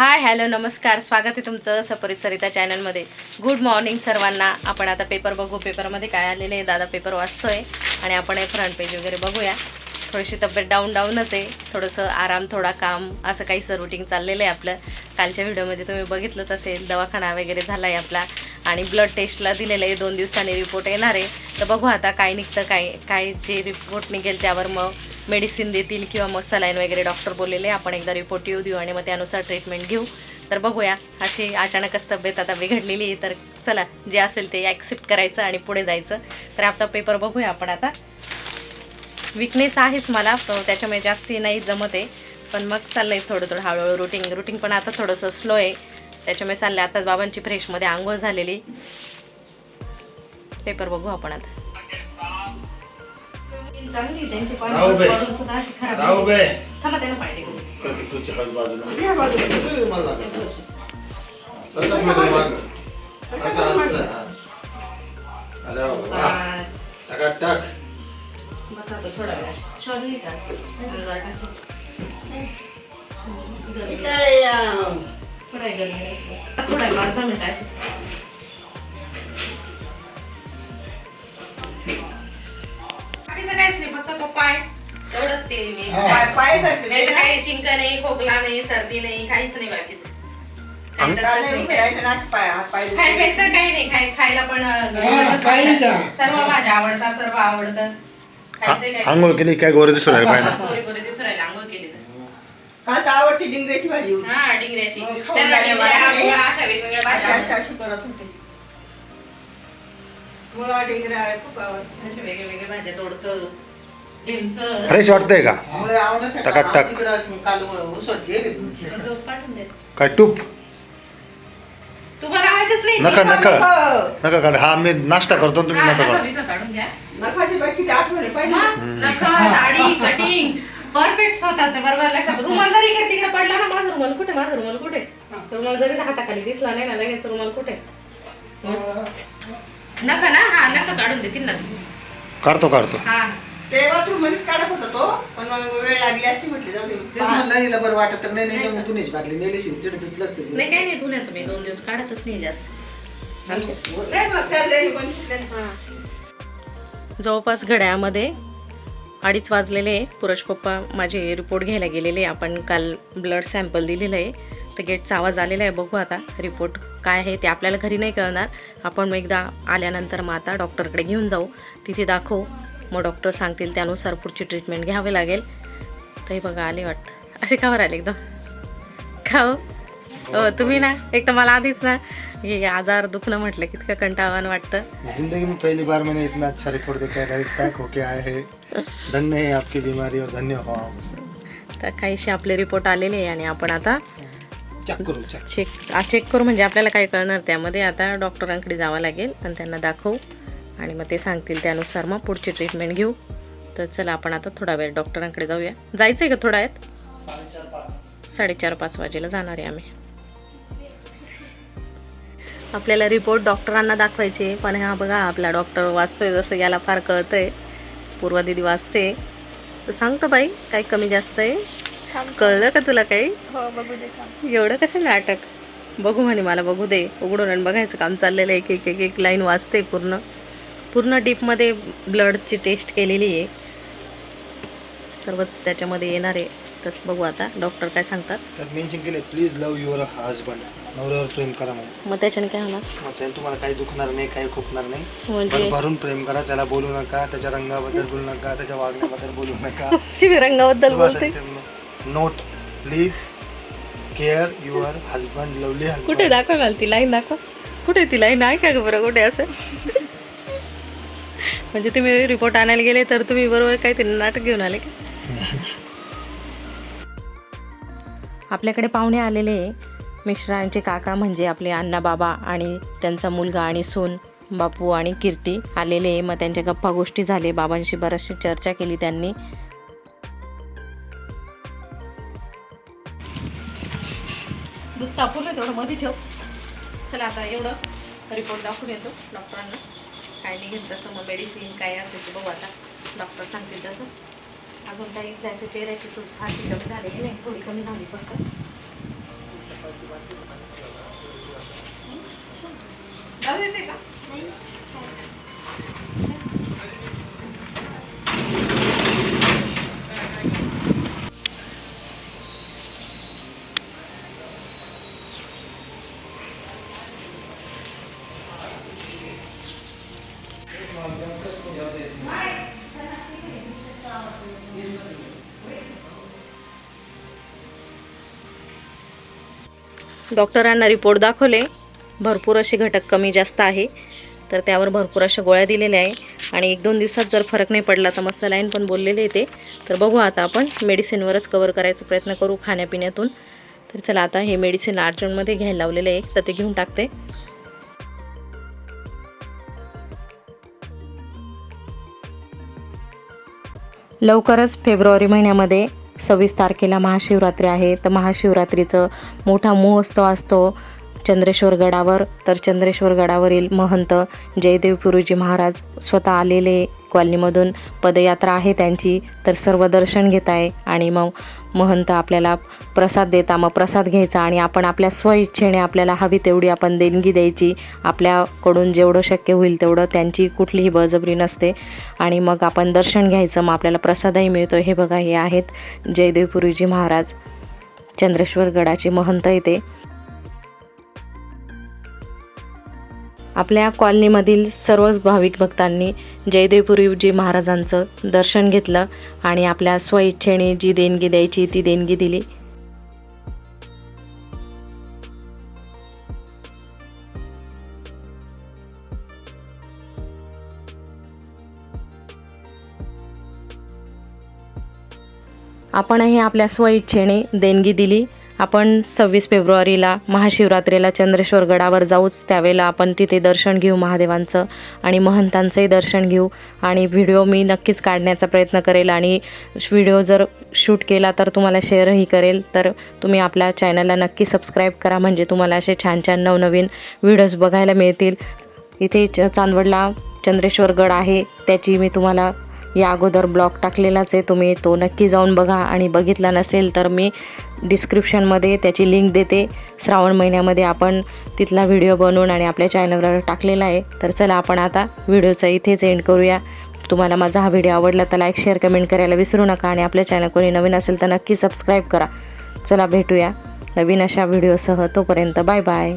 Hi hello नमस्कार. स्वागत आहे तुमचं सपरित सरिता चॅनलमध्ये. गुड मॉर्निंग सर्वांना. आपण आता पेपर बघू. पेपरमध्ये काय आलेले आहे? दादा पेपर वाचतोय. आणि आपण हे फ्रंट पेज वगैरे बघूया. थोडीशी तब्येत डाऊन डाऊनच आहे. थोडंसं आराम थोडा काम असं काहीसं रुटीन चाललेलं आहे आपलं. कालच्या व्हिडिओमध्ये तुम्ही बघितलंच असेल. दवाखाना वगैरे झाला आहे आपला. आणि ब्लड टेस्टला दिलेलं आहे दोन दिवसांनी रिपोर्ट येणार आहे. तर बघू आता काय निघतं काय काय जे रिपोर्ट निघेल त्यावर मग मेडिसिन देतील किंवा मग सलाईन वगैरे डॉक्टर बोललेले आपण एकदा रिपोर्ट येऊ देऊ आणि मग त्यानुसार ट्रीटमेंट घेऊ. तर बघूया अशी अचानकच तब्येत आता बिघडलेली आहे. तर चला जे असेल ते ॲक्सेप्ट करायचं आणि पुढे जायचं. तर आपला पेपर बघूया आपण आता. विकनेस आहेच मला त्याच्यामुळे जास्ती नाही जमत आहे. पण मग चाललं आहे थोडं थोडं हळूहळू रुटीन रुटीन पण आता थोडंसं स्लो आहे. त्याच्यामुळे चाललं आहे आता बाबांची फ्रेशमध्ये आंघोळ झालेली. पेपर बघू आपण आता. थोडा वेळ टाकू. थोडा अर्धा मिनिट अशीच बाकीचं काहीच नाही फक्त तो पाय तेवढंच ते मी. नाही पाय धरते तर ते. काही शिंक नाही खोकला नाही सर्दी नाही काहीच नाही बाकीचं काही नाही प्यायचं काही खाय खायला पण अं, हा, काही द्या. सर्व भाज्या आवडतात सर्व आवडतं खायचं काही आंघोळ केली काय गोरे दिसू राहिले पाहिजे गोरे गोरे राहिले काल तर आवडती डिंगऱ्याची भाजी होती. हा डिंगऱ्याची. मग खाऊन त्यांना झाल्या डिंगऱ्या, मला. मुळा अशा वेगवेगळ्या अशी भाज्या अशी अशी करत होते. मुळा डिंगऱ्या खूप आवडत. अशा भाज्या तोडतं फ्रेश वाटतंय का? मुळे आवडत आहे टकाटक. का? तिकडं काल उसळची आहे रे. पाठवून दे. काय टूप तू बरं आवाजच नाही. नका नका. नको. नका काढ. हा मी नाश्ता करतो तुम्ही हा, नका नका काढ. बिका काढून घ्या. नखाची बाई किती आठवणी पाहिजे मग नख दाढी कटिंग. परफेक्ट स्वतःच बरोबर? लक्षात रुमाल जरी इकडे तिकडे पडला ना माझा रुमाल कुठे माझा रुमाल कुठे? रुमाल जरी हाताखाली दिसला नाही ना लगेच रुमाल कुठे? नका ना हा नका काढून देतील ना काढतो काढतो. हा. ते बाथरूम मध्येच काढत होता तो पण वेळ लागली असती म्हटली जाऊ दे. तेच म्हणलं हिला बरं वाटत तर नाही नाही तर मग तू नेच बादली नेली शिव तिथे धुतलंच ते नाही काही नाही धुण्याचं मी दोन दिवस काढतच नाही जास्त. नाही मग त्या. जवळपास घड्यामध्ये अडीच वाजलेले पुरश पप्पा माझे रिपोर्ट घ्यायला गेलेले आपण काल ब्लड सॅम्पल दिलेलं आहे. तर गेटचा आवाज आलेला आहे. बघू आता रिपोर्ट काय आहे ते आपल्याला घरी नाही कळणार. आपण मग एकदा आल्यानंतर मग आता डॉक्टरकडे घेऊन जाऊ. तिथे दाखवू. मग डॉक्टर सांगतील त्यानुसार पुढची ट्रीटमेंट घ्यावी लागेल. तर हे बघा आले वाटतं. असे खावर आले एकदम? खाऊ हो? हो तुम्ही ना? एक तर मला आधीच ना हे आजार दुखणं म्हटलं की इतकं कंटाळवाण वाटतं. जिंदगी में पहली बार मैंने इतना अच्छा रिपोर्ट देखा है होके हैं। धन्य है आपकी बीमारी और धन्य हो आप। तर काहीशी आपले रिपोर्ट आलेले आहे आणि आपण आता चेक करू चेक चेक चेक करू म्हणजे आपल्याला काय कळणार त्यामध्ये आता डॉक्टरांकडे जावं लागेल आणि त्यांना दाखवू. आणि मग ते सांगतील त्यानुसार मग पुढची ट्रीटमेंट घेऊ. तर चला आपण आता थोडा वेळ डॉक्टरांकडे जाऊया. जायचं आहे का थोडा वेळात साडेचार पाच वाजेला जाणार आहे आम्ही. आपल्याला रिपोर्ट डॉक्टरांना दाखवायचे. पण हा बघा आपला डॉक्टर वाचतोय जसं याला फार कळतंय. पूर्वा दिदी वाचते. तर सांगतो बाई काही कमी जास्त आहे. कळलं का तुला काही? एवढं कसं नाटक? बघू म्हणे मला बघू दे. उघडून आणि बघायचं काम चाललेलं आहे. एक एक एक एक लाईन वाचते पूर्ण. पूर्ण डीपमध्ये ब्लडची टेस्ट केलेली आहे. सर्वच त्याच्यामध्ये येणार आहे. तर बघू आता. डॉक्टर काय सांगतात? त्यात मेन्शन केले प्लीज लव युअर हजबंड नवऱ्यावर प्रेम करा म्हणून. मग त्याच्याने काय होणार? मग त्याने तुम्हाला काही दुखणार नाही काही खुपणार नाही. म्हणजे? भर- भरून प्रेम करा त्याला बोलू नका त्याच्या रंगाबद्दल बोलू नका त्याच्या वागण्याबद्दल बोलू नका. ती रंगाबद्दल बोलते note please care your husband lovely कुठे दाखव ती लाईन दाखव. कुठे ती लाईन आहे का बरं कुठे असं? म्हणजे तुम्ही रिपोर्ट आणायला गेले तर तुम्ही बरोबर काहीतरी नाटक घेऊन आले का? आपल्याकडे पाहुणे आलेले मिश्रांचे काका म्हणजे आपले अण्णा बाबा आणि त्यांचा मुलगा आणि सून बापू आणि कीर्ती आलेले मग त्यांच्या गप्पा गोष्टी झाले बाबांशी बराचशी चर्चा केली त्यांनी. दूध तापून तेवढं मध्ये ठेव. चला आता एवढं रिपोर्ट दाखवून येतो डॉक्टरांना काय निघेल तसं मग मेडिसिन काय असेल ते बघू आता. डॉक्टर सांगतील तसं. अजून काही जायचं चेहऱ्याची सूज फारशी कमी झालेली नाही थोडी कमी झाली येते का? डॉक्टरांना रिपोर्ट दाखवले. भरपूर असे घटक कमी जास्त आहे. तर त्यावर भरपूर अशा गोळ्या दिलेल्या आहे. आणि एक दोन दिवसात जर फरक नाही पडला तर मस्त लाईन पण बोललेले येते तर बघू आता आपण मेडिसिनवरच कवर करायचा प्रयत्न करू खाण्यापिण्यातून. तर चला आता हे मेडिसिन अर्जंटमध्ये घ्यायला लावलेलं आहे. तर ते घेऊन टाकते. लवकरच फेब्रुवारी महिन्यामध्ये सव्वीस तारखेला महाशिवरात्री आहे. तर महाशिवरात्रीचं मोठा महोत्सव असतो चंद्रेश्वर गडावर. तर चंद्रेश्वर गडावरील महंत जयदेव गुरुजी महाराज स्वतः आलेले कॉलनीमधून पदयात्रा आहे त्यांची तर सर्व दर्शन घेत आहे आणि मग महंत आपल्याला प्रसाद देता मग प्रसाद घ्यायचा आणि आपण आपल्या स्वइच्छेने आपल्याला हवी तेवढी आपण देणगी द्यायची. आपल्याकडून जेवढं शक्य होईल तेवढं त्यांची कुठलीही बळजबरी नसते. आणि मग आपण दर्शन घ्यायचं मग आपल्याला प्रसादही मिळतो हे बघा हे आहेत जयदेव गुरुजी महाराज. चंद्रेश्वर गडाचे महंत येते आपल्या कॉलनीमधील सर्वच भाविक भक्तांनी जयदेवपुरीजी महाराजांचं दर्शन घेतलं आणि आपल्या स्वइच्छेने जी देणगी द्यायची ती देणगी दिली. आपणही आपल्या स्वइच्छेने देणगी दिली. आपण सव्वीस फेब्रुवारीला महाशिवरात्रीला चंद्रेश्वर गडावर जाऊच त्यावेळेला आपण तिथे दर्शन घेऊ महादेवांचं आणि महंतांचंही दर्शन घेऊ. आणि व्हिडिओ मी नक्कीच काढण्याचा प्रयत्न करेल आणि व्हिडिओ जर शूट केला तर तुम्हाला शेअरही करेल. तर तुम्ही आपल्या चॅनलला नक्की सबस्क्राईब करा म्हणजे तुम्हाला असे छान छान नवनवीन व्हिडिओज बघायला मिळतील. इथे च चांदवडला चंद्रेश्वर गड आहे त्याची मी तुम्हाला या अगोदर ब्लॉग टाकलेलाच आहे. तुम्ही तो नक्की जाऊन बघा आणि बघितला नसेल तर मी डिस्क्रिप्शनमध्ये त्याची लिंक देते. श्रावण महिन्यामध्ये आपण तिथला व्हिडिओ बनवून आणि आपल्या चॅनलवर टाकलेला आहे. तर चला आपण आता व्हिडिओचा इथेच एंड करूया. तुम्हाला माझा हा व्हिडिओ आवडला तर लाईक शेअर कमेंट करायला विसरू नका आणि आपल्या चॅनल कोणी नवीन असेल तर नक्की सबस्क्राईब करा. चला भेटूया नवीन अशा व्हिडिओसह तोपर्यंत बाय बाय